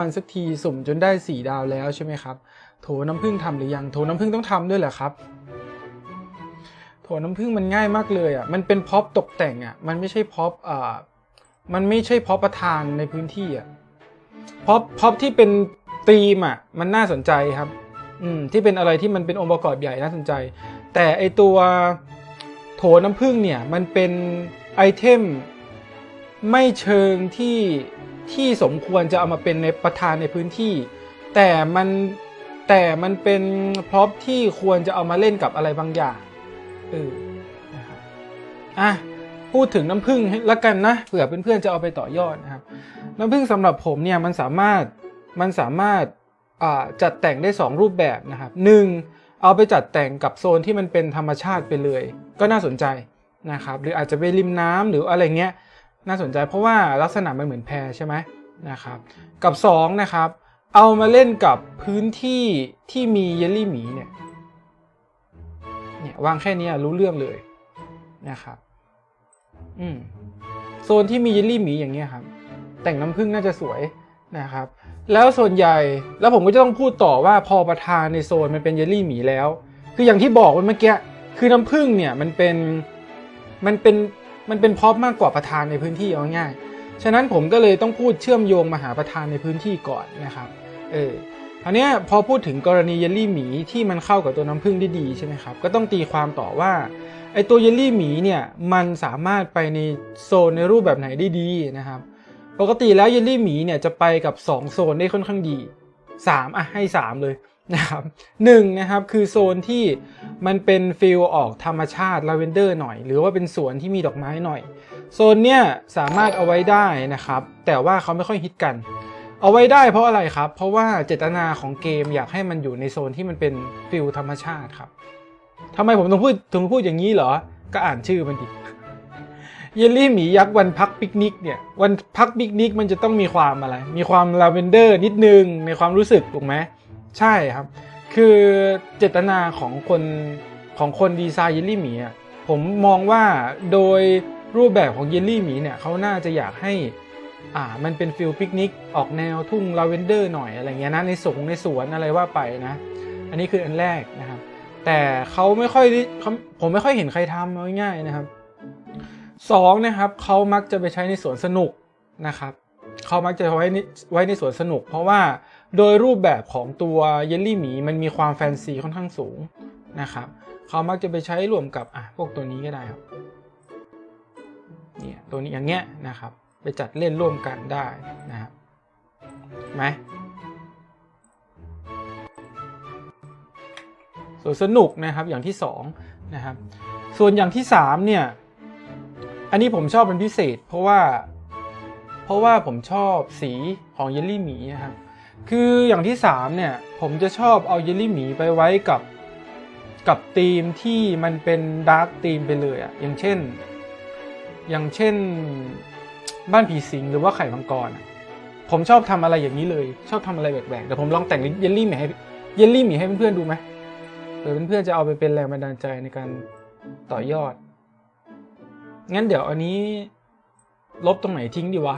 มันสักทีสมจนได้สี่ดาวแล้วใช่ไหมครับ โถน้ำผึ้งทำหรือยัง โถน้ำผึ้งต้องทำด้วยเหรอครับ โถน้ำผึ้งมันง่ายมากเลยอะ มันเป็นพ็อปตกแต่งอะ มันไม่ใช่พ็อปอ่ามันไม่ใช่พ็อปประธานในพื้นที่อะ พ็อปพ็อปที่เป็นธีมอะ มันน่าสนใจครับ อืม ที่เป็นอะไรที่มันเป็นองค์ประกอบใหญ่น่าสนใจ แต่ไอตัวโถน้ำผึ้งเนี่ย มันเป็นไอเทม ไม่เชิงที่ที่สมควรจะเอามาเป็นในประธานในพื้นที่ แต่มันแต่มันเป็นพร็อพที่ควรจะเอามาเล่นกับอะไรบางอย่างเออนะครับอะพูดถึงน้ำผึ้งให้ละกันนะเผื่อเพื่อนๆจะเอาไปต่อยอดนะครับ น้ำผึ้งสำหรับผมเนี่ยมันสามารถมันสามารถจัดแต่งได้ 2 รูปแบบนะครับหนึ่งเอาไปจัดแต่งกับโซนที่มันเป็นธรรมชาติไปเลย ก็น่าสนใจนะครับ หรืออาจจะไปริมน้ำหรืออะไรเงี้ย น่าสนใจเพราะว่าลักษณะมันเหมือนแพใช่ไหมนะครับ กับ 2 นะครับ เอามาเล่นกับพื้นที่ที่มีเยลลี่หมีเนี่ยเนี่ยวางแค่นี้รู้เรื่องเลยนะครับอืมโซนที่มีเยลลี่หมีอย่างเงี้ยครับ แต่งน้ำผึ้งน่าจะสวยนะครับ แล้วส่วนใหญ่แล้วผมก็จะต้องพูดต่อว่าพอประธานในโซนมันเป็นเยลลี่หมีแล้ว คืออย่างที่บอกเมื่อกี้คือน้ำผึ้งเนี่ยมันเป็นมันเป็น มันเป็นพร็อพมากกว่าประธานในพื้นที่เอาง่ายฉะนั้นผมก็เลยต้องพูดเชื่อมโยงมาหาประธานในพื้นที่ก่อนนะครับ เออคราวเนี้ยพอพูดถึงกรณีเยลลี่หมีที่มันเข้ากับตัวน้ำผึ้งได้ดีใช่ไหมครับ ก็ต้องตีความต่อว่าไอตัวเยลลี่หมีเนี่ยมันสามารถไปในโซนในรูปแบบไหนได้ดีนะครับ ปกติแล้วเยลลี่หมีเนี่ยจะไปกับ 2 โซนได้ค่อนข้างดี 3 อะให้ 3 เลย นะครับหนึ่งนะครับคือโซนที่มันเป็นฟิลออกธรรมชาติลาเวนเดอร์หน่อย หรือว่าเป็นสวนที่มีดอกไม้หน่อย โซนเนี่ยสามารถเอาไว้ได้นะครับ แต่ว่าเขาไม่ค่อยฮิตกัน เอาไว้ได้เพราะอะไรครับ เพราะว่าเจตนาของเกมอยากให้มันอยู่ในโซนที่มันเป็นฟิลธรรมชาติครับทำไมผมต้องพูดถึงพูดอย่างนี้เหรอ ก็อ่านชื่อมันดิเยลลี่หมียักษ์วันพักปิกนิกเนี่ยวันพักปิกนิกมันจะต้องมีความอะไร มีความลาเวนเดอร์นิดนึงในความรู้สึกถูกไหม ใช่ครับ คือเจตนาของคนของคนดีไซน์เยลลี่หมีอะผมมองว่าโดยรูปแบบของเยลลี่หมีเนี่ยเขาน่าจะอยากให้อ่ามันเป็นฟิลปิกนิกออกแนวทุ่งลาเวนเดอร์หน่อยอะไรเงี้ยนะในสงในสวนอะไรว่าไปนะ อันนี้คืออันแรกนะครับ แต่เขาไม่ค่อยด้เขาผมไม่ค่อยเห็นใครทำเอาง่ายๆนะครับสองนะครับเขามักจะไปใช้ในสวนสนุกนะครับเขามักจะไว้ไว้ในสวนสนุก เพราะว่า โดยรูปแบบของตัวเยลลี่หมีมันมีความแฟนซีค่อนข้างสูงนะครับเขามักจะไปใช้รวมกับอะพวกตัวนี้ก็ได้ครับเนี่ยตัวนี้อย่างเงี้ยนะครับ ไปจัดเล่นร่วมกันได้นะครับไหมส่วนสนุกนะครับอย่างที่สองนะครับส่วนอย่างที่สามเนี่ยอันนี้ผมชอบเป็นพิเศษ เพราะว่าเพราะว่าผมชอบสีของเยลลี่หมีนะครับ คืออย่างที่ 3 เนี่ย ผมจะชอบเอาเยลลี่หมีไปไว้กับกับธีมที่มันเป็นดาร์กธีมไปเลยอะอย่างเช่น อย่างเช่นบ้านผีสิงหรือว่าไข่มังกรอะผมชอบทำอะไรอย่างนี้เลย ชอบทำอะไรแปลกๆแต่ผมลองแต่งเยลลี่หมีให้เยลลี่หมีให้เพื่อนๆดูไหมเผื่อเพื่อนๆจะเอาไปเป็นแรงบันดาลใจในการต่อยอด งั้นเดี๋ยวอันนี้ ลบตรงไหนทิ้งดีวะ